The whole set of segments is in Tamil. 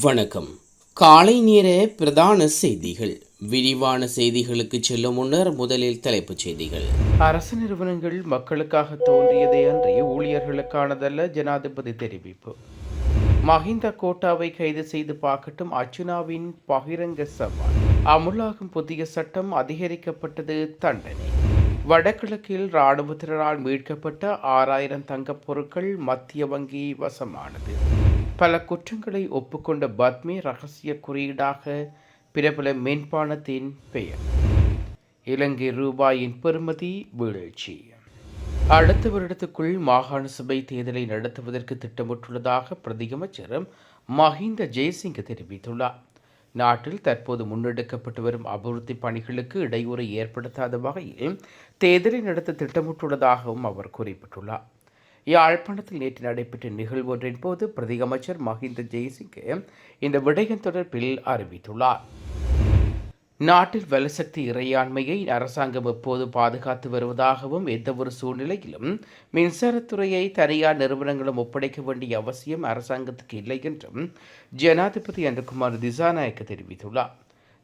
வணக்கம். காலை நேர பிரதான செய்திகள். விரிவான செய்திகளுக்கு செல்லும் முன்னர் முதலில் தலைப்புச் செய்திகள். அரசு நிறுவனங்கள் மக்களுக்காக தோன்றியதே அன்றி ஊழியர்களுக்கானதல்ல ஜனாதிபதி தெரிவிப்பு. மஹிந்த கோட்டாவை கைது செய்து பார்க்கட்டும் அர்ச்சுனாவின் பகிரங்க சவால். அமுலாகும் புதிய சட்டம் அதிகரிக்கப்பட்டது தண்டனை. வடகிழக்கில் இராணுவத்தினரால் மீட்கப்பட்ட ஆறாயிரம் தங்கப் பொருட்கள் மத்திய வங்கி வசமானது. பல குற்றங்களை ஒப்புக்கொண்ட பத்மி ரகசிய குறியீடாக பிரபல மென்பானத்தின் பெயர். இலங்கை ரூபாயின் பெறுமதி வீழ்ச்சி. அடுத்த வருடத்துக்குள் மாகாண சபை தேர்தலை நடத்துவதற்கு திட்டமிட்டுள்ளதாக பிரதியமைச்சர் மஹிந்த ஜெயசிங்க தெரிவித்துள்ளார். நாட்டில் தற்போது முன்னெடுக்கப்பட்டு வரும் அபிவிருத்தி பணிகளுக்கு இடையூறை ஏற்படுத்தாத வகையில் தேர்தலை நடத்த திட்டமிட்டுள்ளதாகவும் அவர் குறிப்பிட்டுள்ளார். யாழ்ப்பாணத்தில் நேற்று நடைபெற்ற நிகழ்வொன்றின் போது பிரதியமைச்சர் மஹிந்த ஜெய்சிங்கு இந்த விடயம் தொடர்பில் அறிவித்துள்ளார். நாட்டில் வலுசக்தி இறையாண்மையை அரசாங்கம் எப்போது பாதுகாத்து வருவதாகவும் எந்தவொரு சூழ்நிலையிலும் மின்சாரத்துறையை தனியார் நிறுவனங்களும் ஒப்படைக்க வேண்டிய அவசியம் அரசாங்கத்துக்கு இல்லை என்றும் ஜனாதிபதி அன்றகுமார் திசாநாயக்க தெரிவித்துள்ளார்.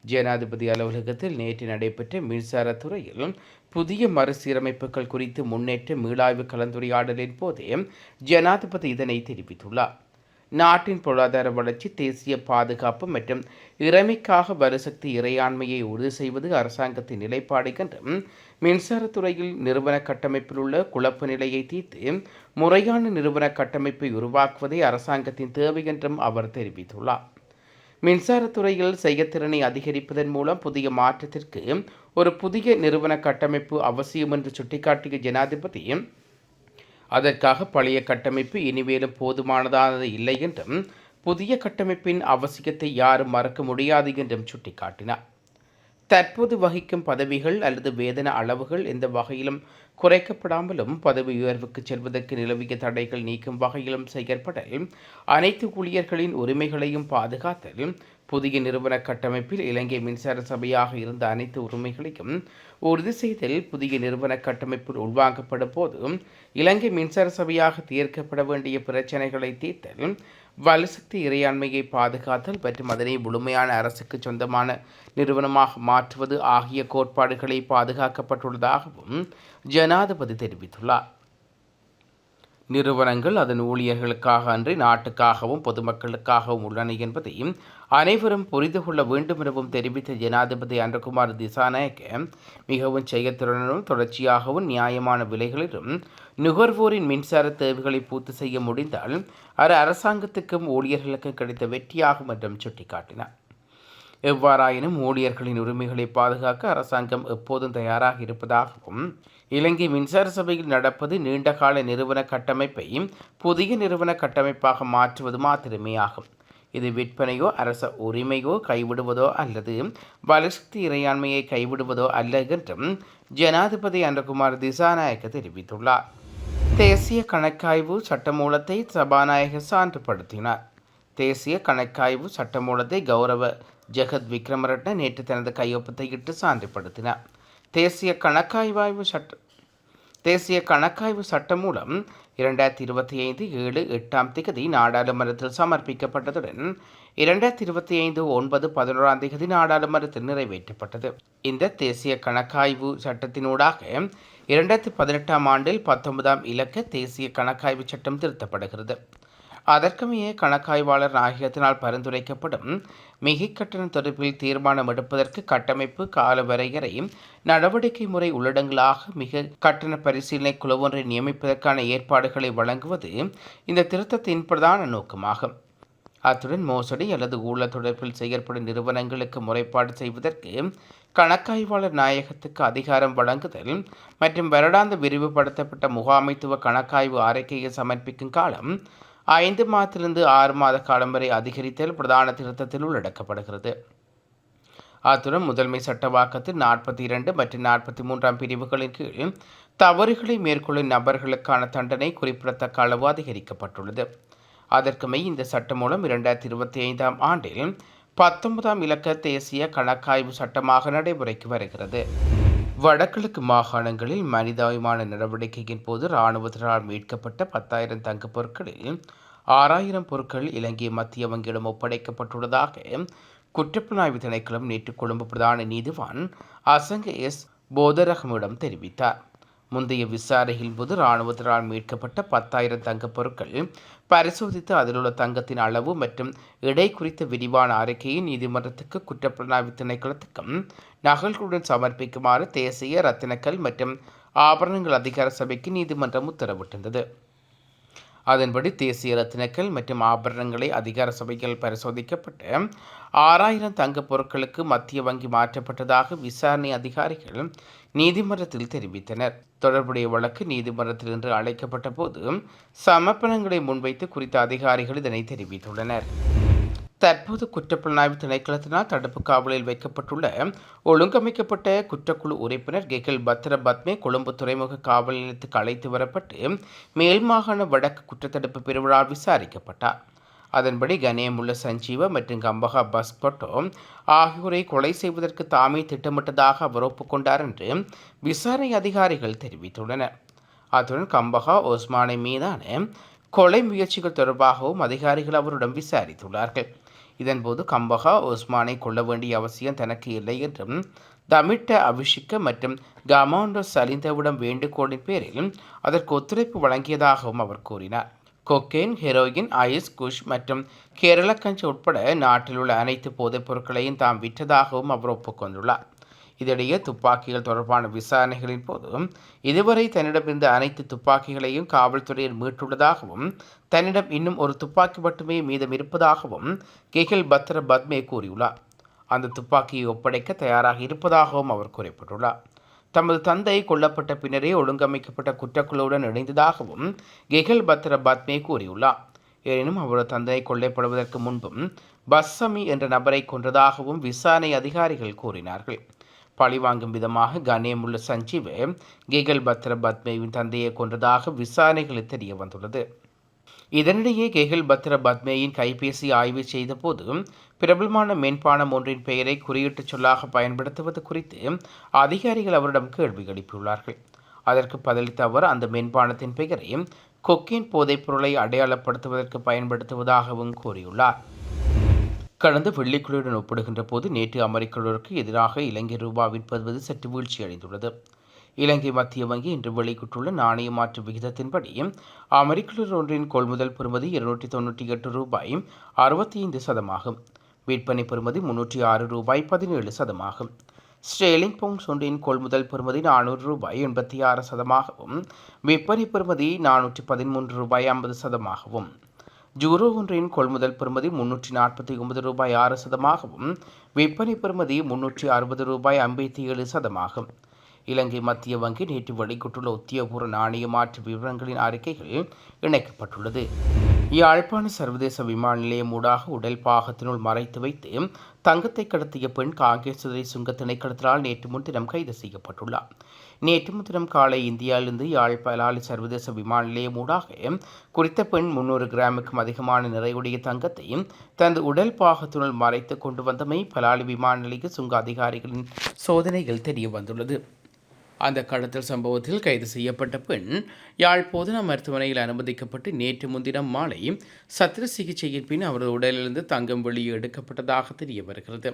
ஜனாதிபதி அலுவலகத்தில் நேற்று நடைபெற்ற மின்சாரத்துறையில் புதிய மறுசீரமைப்புகள் குறித்து முன்னேற்ற மீளாய்வு கலந்துரையாடலின் போதே ஜனாதிபதி இதனை தெரிவித்துள்ளார். நாட்டின் பொருளாதார வளர்ச்சி தேசிய பாதுகாப்பு மற்றும் இறைமைக்காக வலுசக்தி இறையாண்மையை உறுதி செய்வது அரசாங்கத்தின் நிலைப்பாடு என்றும் மின்சாரத்துறையில் நிறுவன கட்டமைப்பில் உள்ள குழப்ப நிலையை தீர்த்து முறையான நிறுவன கட்டமைப்பை உருவாக்குவதே அரசாங்கத்தின் தேவை என்றும் அவர் தெரிவித்துள்ளார். மின்சாரத்துறையில் செயற்திறனை அதிகரிப்பதன் மூலம் புதிய மாற்றத்திற்கு ஒரு புதிய நிறுவன கட்டமைப்பு அவசியம் என்று சுட்டிக்காட்டிய ஜனாதிபதி அதற்காக பழைய கட்டமைப்பு இனிமேலும் போதுமானதானது இல்லை என்றும் புதிய கட்டமைப்பின் அவசியத்தை யாரும் மறக்க முடியாது என்றும் சுட்டிக்காட்டினார். தற்போது வகிக்கும் பதவிகள் அல்லது வேதன அளவுகள் எந்த வகையிலும் குறைக்கப்படாமலும் பதவி உயர்வுக்கு செல்வதற்கு நிலவிய தடைகள் நீக்கும் வகையிலும் செயற்படல் அனைத்து ஊழியர்களின் உரிமைகளையும் பாதுகாத்தல் புதிய நிறுவன கட்டமைப்பில் இலங்கை மின்சார சபையாக இருந்த அனைத்து உரிமைகளையும் உறுதி செய்தல் புதிய நிறுவன கட்டமைப்பில் உள்வாங்கப்படும் போது இலங்கை மின்சார சபையாக தீர்க்கப்பட வேண்டிய பிரச்சனைகளை தீர்த்தல் வலுசக்தி இறையாண்மையை பாதுகாத்தல் மற்றும் அதனை முழுமையான அரசுக்கு சொந்தமான நிறுவனமாக மாற்றுவது ஆகிய கோட்பாடுகளை பாதுகாக்கப்பட்டுள்ளதாகவும் ஜனாதிபதி தெரிவித்துள்ளார். நிறுவனங்கள் அதன் ஊழியர்களுக்காக அன்றி நாட்டுக்காகவும் பொதுமக்களுக்காகவும் உள்ளன என்பதையும் அனைவரும் புரிந்து கொள்ள வேண்டும் எனவும் தெரிவித்த ஜனாதிபதி அன்றகுமார் திசாநாயக்க மிகவும் செயற்திறனும் தொடர்ச்சியாகவும் நியாயமான விலைகளிலும் நுகர்வோரின் மின்சார தேவைகளை பூர்த்தி செய்ய முடிந்தால் அது அரசாங்கத்துக்கும் ஊழியர்களுக்கும் கிடைத்த வெற்றியாகும் என்றும் சுட்டிக்காட்டினார். எவ்வாறாயினும் ஊழியர்களின் உரிமைகளை பாதுகாக்க அரசாங்கம் எப்போதும் தயாராக இருப்பதாகவும் இலங்கை மின்சார சபையில் நடப்பது நீண்டகால நிறுவன கட்டமைப்பை புதிய நிறுவன கட்டமைப்பாக மாற்றுவது மாத்திரமே ஆகும் இது விற்பனையோ அரச உரிமையோ கைவிடுவதோ அல்லது வலசக்தி இறையாண்மையை கைவிடுவதோ அல்ல என்றும் ஜனாதிபதி அன்றகுமார் திசாநாயக்க தெரிவித்துள்ளார். தேசிய கணக்காய்வு சட்டமூலத்தை சபாநாயகர் சான்றுபடுத்தினார். தேசிய கணக்காய்வு சட்டமூலத்தை கௌரவ ஜெகத் விக்ரமரட்ன நேற்று தனது கையொப்பத்தை இட்டு சான்றிப்படுத்தினார் தேசிய கணக்காய்வாய்வு சட்ட தேசிய கணக்காய்வு சட்டம் மூலம் இரண்டாயிரத்தி இருபத்தி ஐந்து ஏழு எட்டாம் திகதி நாடாளுமன்றத்தில் சமர்ப்பிக்கப்பட்டதுடன் இரண்டாயிரத்தி இருபத்தி ஐந்து ஒன்பது பதினோராம் திகதி நாடாளுமன்றத்தில் நிறைவேற்றப்பட்டது. இந்த தேசிய கணக்காய்வு சட்டத்தினூடாக இரண்டாயிரத்தி பதினெட்டாம் ஆண்டில் பத்தொன்பதாம் இலக்க தேசிய கணக்காய்வு சட்டம் திருத்தப்படுகிறது. அதற்குமைய கணக்காய்வாளர் நாயகத்தினால் பரிந்துரைக்கப்படும் மிகை கட்டணம் தொடர்பில் தீர்மானம் எடுப்பதற்கு கட்டமைப்பு கால வரையறை நடவடிக்கை முறை உள்ளடங்களாக மிக கட்டண பரிசீலனை குழு ஒன்றை நியமிப்பதற்கான ஏற்பாடுகளை வழங்குவது இந்த திருத்தத்தின் பிரதான நோக்கமாகும். அத்துடன் மோசடி அல்லது ஊழல் தொடர்பில் செயற்படும் நிறுவனங்களுக்கு முறைப்பாடு செய்வதற்கு கணக்காய்வாளர் நாயகத்துக்கு அதிகாரம் வழங்குதல் மற்றும் வருடாந்த விரிவுபடுத்தப்பட்ட முகாமைத்துவ கணக்காய்வு அறிக்கையை சமர்ப்பிக்கும் காலம் ஐந்து மாதத்திலிருந்து ஆறு மாத காலம் வரை அதிகரித்தல் பிரதான திருத்தத்தில் உள்ளடக்கப்படுகிறது. அத்துடன் முதன்மை சட்டவாக்கத்தில் நாற்பத்தி இரண்டு மற்றும் நாற்பத்தி மூன்றாம் பிரிவுகளின் கீழ் தவறுகளை மேற்கொள்ளும் நபர்களுக்கான தண்டனை குறிப்பிடத்தக்க அளவு அதிகரிக்கப்பட்டுள்ளது. அதற்குமே இந்த சட்டம் மூலம் இரண்டாயிரத்தி இருபத்தி ஐந்தாம் ஆண்டில் பத்தொன்பதாம் இலக்க தேசிய கணக்காய்வு சட்டமாக நடைமுறைக்கு வருகிறது. வடகிழக்கு மாகாணங்களில் மனிதாபிமான நடவடிக்கையின் போது இராணுவத்தினால் மீட்கப்பட்ட பத்தாயிரம் தங்கப் பொருட்களில் ஆறாயிரம் பொருட்கள் இலங்கை மத்திய வங்கியிடம் ஒப்படைக்கப்பட்டுள்ளதாக குற்றப்புலனாய்வு திணைக்களம் நேற்று கொழும்பு பிரதான நீதிவான் அசங்க எஸ். போதரகமிடம் தெரிவித்தார். முந்தைய விசாரணையின் போது இராணுவத்தினால் மீட்கப்பட்ட பத்தாயிரம் தங்கப் பொருட்கள் பரிசோதித்து அதிலுள்ள தங்கத்தின் அளவு மற்றும் இடை குறித்த விரிவான அறிக்கையை நீதிமன்றத்துக்கு குற்றப்புலனாய்வு திணைக்களத்துக்கும் நகல்களுடன் சமர்ப்பிக்குமாறு தேசிய ரத்தினக்கல் மற்றும் ஆபரணங்கள் அதிகார சபைக்கு நீதிமன்றம் உத்தரவிட்டிருந்தது. அதன்படி தேசிய ரத்தினக்கல் மற்றும் ஆபரணங்களை அதிகார சபைகள் பரிசோதிக்கப்பட்டு ஆறாயிரம் தங்கப் பொருட்களுக்கு மத்திய வங்கி மாற்றப்பட்டதாக விசாரணை அதிகாரிகள் நீதிமன்றத்தில் தெரிவித்தனர். தொடர்புடைய வழக்கு நீதிமன்றத்தில் இன்று அழைக்கப்பட்ட போது சமர்ப்பணங்களை முன்வைத்து குறித்த அதிகாரிகள் இதனை தெரிவித்துள்ளனர். தற்போது குற்றப்புலனாய்வு திணைக்களத்தினால் தடுப்பு காவலில் வைக்கப்பட்டுள்ள ஒழுங்கமைக்கப்பட்ட குற்றக்குழு உறுப்பினர் கெகில் பத்ர பத்மே கொழும்பு துறைமுக காவல் நிலையத்துக்கு அழைத்து வரப்பட்டு மேல் மாகாண வடக்கு குற்றத்தடுப்பு பிரிவிழால் விசாரிக்கப்பட்டார். அதன்படி கணேமுள்ள சஞ்சீவ மற்றும் கம்பகா பஸ்கொட்டோ ஆகியோரை கொலை செய்வதற்கு தாமே திட்டமிட்டதாக அவர் ஒப்புக்கொண்டார் என்று விசாரணை அதிகாரிகள் தெரிவித்துள்ளனர். அத்துடன் கம்பகா ஓஸ்மானை மீதான கொலை முயற்சிகள் தொடர்பாகவும் அதிகாரிகள் அவரிடம் விசாரித்துள்ளார்கள். இதன்போது கம்பகா ஓஸ்மானை கொள்ள வேண்டிய அவசியம் தனக்கு இல்லை என்றும் தமிட்ட அபிஷிக்க மற்றும் கமாண்டோ சலிந்தவிடம் வேண்டுகோளின் பேரில் அதற்கு ஒத்துழைப்பு வழங்கியதாகவும் அவர் கூறினார். கொக்கேன் ஹெரோயின் ஐஸ் குஷ் மற்றும் கேரள கஞ்சி உட்பட நாட்டில் உள்ள அனைத்து போதைப் பொருட்களையும் தாம் விற்றதாகவும் அவர் ஒப்புக்கொண்டுள்ளார். இதனிடையே துப்பாக்கிகள் தொடர்பான விசாரணைகளின் போது இதுவரை தன்னிடமிருந்த அனைத்து துப்பாக்கிகளையும் காவல்துறையில் மீட்டுள்ளதாகவும் தன்னிடம் இன்னும் ஒரு துப்பாக்கி மட்டுமே மீதம் இருப்பதாகவும் கெகில் பத்ர பத்மே கூறியுள்ளார். அந்த துப்பாக்கியை ஒப்படைக்க தயாராக இருப்பதாகவும் அவர் குறிப்பிட்டுள்ளார். தமது தந்தை கொல்லப்பட்ட பின்னரே ஒழுங்கமைக்கப்பட்ட குற்றக்குழுவுடன் இணைந்ததாகவும் கெகல் பத்ர பத்மே கூறியுள்ளார். எனினும் அவரது தந்தை கொல்லப்படுவதற்கு முன்பும் பஸ்ஸமி என்ற நபரை கொன்றதாகவும் விசாரணை அதிகாரிகள் கூறினார்கள். பழிவாங்கும் விதமாக கணேமுள்ள சஞ்சீவ் கிகல் பத்ர பத்மேவின் தந்தையை கொன்றதாக விசாரணைகளில் தெரிய வந்துள்ளது. இதனிடையே கெஹில் பத்ர பத்மேயின் கைபேசி ஆய்வு செய்தபோது பிரபலமான மென்பானம் ஒன்றின் பெயரை குறியீட்டுச் சொல்லாக பயன்படுத்துவது குறித்து அதிகாரிகள் அவரிடம் கேள்வி எழுப்பியுள்ளார்கள். அதற்கு பதிலளித்த அவர் அந்த மென்பானத்தின் பெயரை கொக்கின் போதைப் பொருளை அடையாளப்படுத்துவதற்கு பயன்படுத்துவதாகவும் கூறியுள்ளார். கடந்த வெள்ளிக்குழுவுடன் ஒப்பிடுகின்ற போது நேற்று அமெரிக்கர்களுக்கு எதிராக இலங்கை ரூபாய் விற்பது சற்று வீழ்ச்சி அடைந்துள்ளது இலங்கை மத்திய வங்கி இன்று வெளியிட்டுள்ள நாணய மாற்று விகிதத்தின்படி அமெரிக்க ஒன்றின் கொள்முதல் பெறுமதி இருநூற்றி தொண்ணூற்றி எட்டு ரூபாய் அறுபத்தி ஐந்து சதமாகும். விற்பனை பெறுமதி முன்னூற்றி ஆறு ரூபாய் பதினேழு சதமாகும். ஸ்டேலிங் பவுண்ட்ஸ் ஒன்றின் கொள்முதல் பெறுமதி நானூறு ரூபாய் எண்பத்தி ஆறு சதமாகவும் விற்பனை பெறுமதி நானூற்றி பதிமூன்று ரூபாய் ஐம்பது சதமாகவும். ஜூரோ ஒன்றின் கொள்முதல் பெறுமதி முன்னூற்றி நாற்பத்தி ஒன்பது ரூபாய் ஆறு சதமாகவும் விற்பனை பெறுமதி முன்னூற்றி அறுபது ரூபாய் ஐம்பத்தி ஏழு சதமாகும். இலங்கை மத்திய வங்கி நேற்று வெளியிட்டுள்ள உத்தியோகபூர்வ நாணய மாற்று விவரங்களின் அறிக்கைகள் இணைக்கப்பட்டுள்ளது. யாழ்ப்பாண சர்வதேச விமான நிலையம் ஊடாக உடல் பாகத்தினுள் மறைத்து வைத்து தங்கத்தை கடத்திய பெண் காங்கேசுதை சுங்க திணைக்களத்தினால் நேற்று முன்தினம் கைது செய்யப்பட்டுள்ளார். நேற்று முன்தினம் காலை இந்தியாவிலிருந்து யாழ் பலாலி சர்வதேச விமான நிலையம் ஊடாக குறித்த பெண் முன்னூறு கிராமுக்கும் அதிகமான நிறையுடைய தங்கத்தையும் தனது உடல் பாகத்தினுள் மறைத்து கொண்டு வந்தமை பலாலி விமான நிலைய சுங்க அதிகாரிகளின் சோதனைகள் தெரிய வந்துள்ளது அந்த கடத்தல் சம்பவத்தில் கைது செய்யப்பட்ட பெண் யாழ் போதனா மருத்துவமனையில் அனுமதிக்கப்பட்டு நேற்று முன்தினம் மாலை சத்திர சிகிச்சையின் பின் அவரது உடலிலிருந்து தங்கம் வெளியே எடுக்கப்பட்டதாக தெரிய வருகிறது.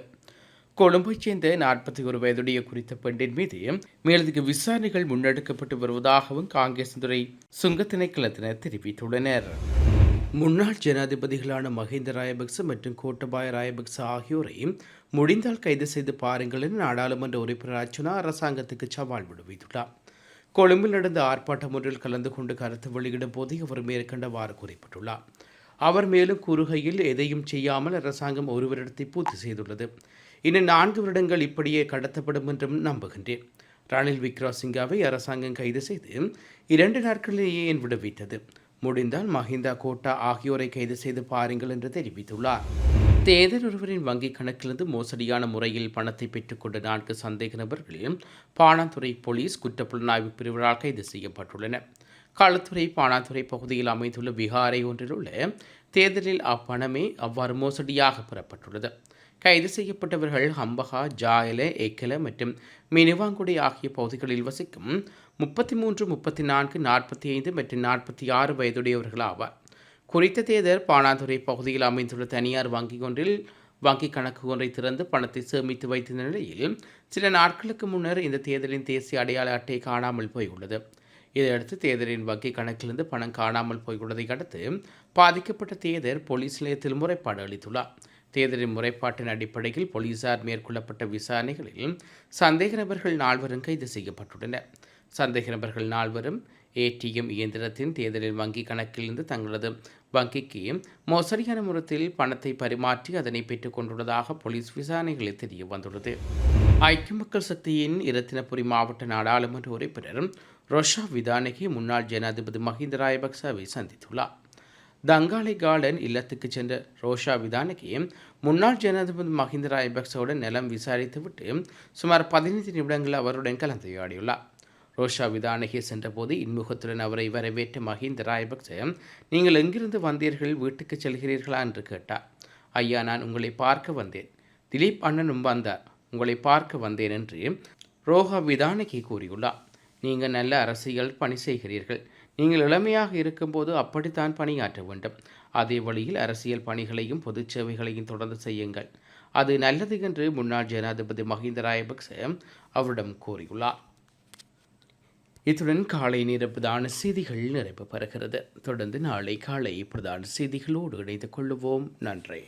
கொழும்பைச் சேர்ந்த நாற்பத்தி ஒரு வயதுடைய குறித்த பெண்ணின் மீது மேலதிக விசாரணைகள் முன்னெடுக்கப்பட்டு வருவதாகவும் காங்கிரஸ் துறை சுங்கத்திணைக்களத்தினர் தெரிவித்துள்ளனர். முன்னாள் ஜனாதிபதிகளான மஹிந்த ராயபக்ச மற்றும் கோட்டபாய ராயபக்ச ஆகியோரை முடிந்தால் கைது செய்து பாருங்கள் என நாடாளுமன்ற உறுப்பினர் அர்ச்சுனா அரசாங்கத்துக்கு சவால் விடுவித்துள்ளார். கொழும்பில் நடந்த ஆர்ப்பாட்டம் ஒன்றில் கலந்து கொண்டு கருத்து வெளியிடும் போதே அவர் மேற்கண்டவாறு குறிப்பிட்டுள்ளார். அவர் மேலும் கூறுகையில் எதையும் செய்யாமல் அரசாங்கம் ஒரு வருடத்தை பூர்த்தி செய்துள்ளது. இன்னும் நான்கு வருடங்கள் இப்படியே கடத்தப்படும் என்றும் நம்புகின்றேன். ரணில் விக்ரமசிங்காவை அரசாங்கம் கைது செய்து இரண்டு நாட்களிலேயே விடுவித்தது. முடிந்தால் மஹிந்தா கோட்டா ஆகியோரை கைது செய்து பாருங்கள் என்று தெரிவித்துள்ளார். தேர்தல் ஒருவரின் வங்கிக் கணக்கிலிருந்து மோசடியான முறையில் பணத்தை பெற்றுக்கொண்ட நான்கு சந்தேக நபர்களில் பாணாந்துறை போலீஸ் குற்றப்புலனாய்வு பிரிவினால் கைது செய்யப்பட்டுள்ளனர் களத்துறை பாணாந்துறை பகுதியில் அமைந்துள்ள விகாரை ஒன்றில் உள்ள தேர்தலில் அப்பணமே அவ்வாறு மோசடியாக பெறப்பட்டுள்ளது. கைது செய்யப்பட்டவர்கள் ஹம்பகா ஜாயல ஏக்கல மற்றும் மினிவாங்குடி ஆகிய பகுதிகளில் வசிக்கும் முப்பத்தி மூன்று முப்பத்தி நான்கு நாற்பத்தி ஐந்து மற்றும் நாற்பத்தி ஆறு வயதுடையவர்கள் ஆவார் குறித்த தேர்தல் பாணாதுறை பகுதியில் அமைந்துள்ள தனியார் வங்கி ஒன்றில் வங்கி கணக்கு ஒன்றை திறந்து பணத்தை சேமித்து வைத்திருந்த நிலையில் சில நாட்களுக்கு முன்னர் இந்த தேர்தலின் தேசிய அடையாள அட்டை காணாமல் போயுள்ளது. இதையடுத்து தேர்தலின் வங்கி கணக்கிலிருந்து பணம் காணாமல் போயுள்ளதை அடுத்து பாதிக்கப்பட்ட தேர்தல் போலீஸ் நிலையத்தில் முறைப்பாடு அளித்துள்ளார். தேர்தலின் முறைப்பாட்டின் அடிப்படையில் போலீசார் மேற்கொள்ளப்பட்ட விசாரணைகளில் சந்தேக நபர்கள் நால்வரும் கைது செய்யப்பட்டுள்ளனர். சந்தேக நபர்கள் நால்வரும் ஏடிஎம் இயந்திரத்தின் தேர்தலின் வங்கி கணக்கிலிருந்து தங்களது வங்கிக்கு மோசடியான முறையில் பணத்தை பரிமாற்றி அதனை பெற்றுக் கொண்டுள்ளதாக போலீஸ் விசாரணைகளில் தெரிய வந்துள்ளது. ஐக்கிய மக்கள் சக்தியின் இரத்தினபுரி மாவட்ட நாடாளுமன்ற உறுப்பினர் ரோஷா விதானகி முன்னாள் ஜனாதிபதி மஹிந்த ராயபக்சவை சந்தித்துள்ளார். தங்காலை கார்டன் இல்லத்துக்கு சென்ற ரோஷா விதானகி முன்னாள் ஜனாதிபதி மஹிந்த ராயபக்சவுடன் நிலம் விசாரித்துவிட்டு சுமார் பதினைந்து நிமிடங்கள் அவருடன் கலந்துரையாடியுள்ளார். ரோஷா விதானகி சென்றபோது இன்முகத்துடன் அவரை வரவேற்ற மஹிந்த ராயபக்ச நீங்கள் எங்கிருந்து வந்தீர்கள்? வீட்டுக்கு செல்கிறீர்களா? என்று கேட்டார். ஐயா நான் உங்களை பார்க்க வந்தேன். திலீப் அண்ணனும் வந்தார். உங்களை பார்க்க வந்தேன் என்று ரோஹா விதானகி கூறியுள்ளார். நீங்கள் நல்ல அரசியல் பணி செய்கிறீர்கள். நீங்கள் இளமையாக இருக்கும்போது அப்படித்தான் பணியாற்ற வேண்டும். அதே வழியில் அரசியல் பணிகளையும் பொது சேவைகளையும் தொடர்ந்து செய்யுங்கள். அது நல்லது என்று முன்னாள் ஜனாதிபதி மஹிந்த ராயபக்ச அவரிடம் கூறியுள்ளார். இத்துடன் காலை நேர பிரதான செய்திகள் நிறைவு பெறுகிறது. தொடர்ந்து நாளை காலை பிரதான செய்திகளோடு இணைந்து கொள்ளுவோம் நன்றி.